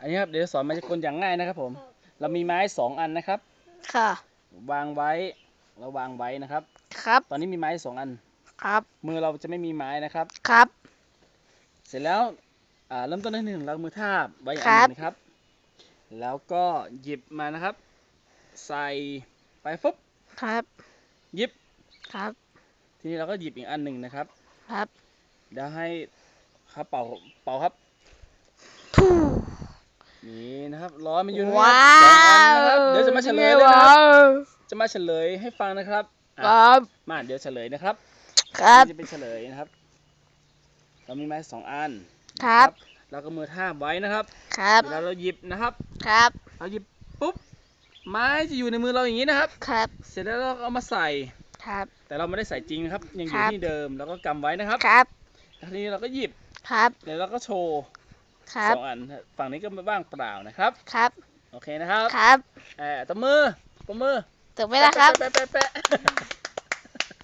อันนี้ครับเดี๋ยวสอนมายากลอย่างง่ายนะครับ ผม เรามีไม้สองอันนะครับ ค่ะ วางไว้เราวางไว้นะครับ ครับ ตอนนี้มีไม้สองอัน ครับ มือเราจะไม่มีไม้นะครับ ครับ เสร็จแล้วอ่าเริ่มต้นที่หนึ่งเรามือทาบไว้อันครัหบนึงนะครับ แล้วก็หยิบมานะครับ ใส่ไปฟุบครับหยิบครับ ทีนี้เราก็หยิบอีกอันหนึ่งนะครับ ครับเดี๋ยวให้ครับเป่าเป่าครับทู่ นี่นะครับร้อนมันอยู่นะคว้ารับสองอันนะครับวเดี๋ยวจะมาเฉลยเลยนะครับว้าวจะมาเฉลยให้ฟังนะครับคอะรับมาเดี๋ยวเฉลยนะครับครับ นี่จะเป็นเฉลยนะครับ เรามีไม้สองอันครับเราก็มือทาบไว้นะครับครับเวลาเราหยิบนะครับ ครับเราหยิบปุ๊บไม้จะอยู่ในมือเราอย่างนี้นะครับ ครับเสร็จแล้วเราก็เอามาใส่ ครับ แต่เราไม่ได้ใส่จริงนะครับ ยังอคยู่รับ ที่เดิมแล้วก็กำไว้นะครับครับแล้วทีนี้เราก็หยิบครับเดี๋ยวเราก็โชว์ ครับสองอันฝั่งนี้ก็ว่างเปล่านะครับ ครับ โอเคนะครับครับแอบตบมือตบมือถูกไหมล่ะครับ แปะแปะแปะแปะ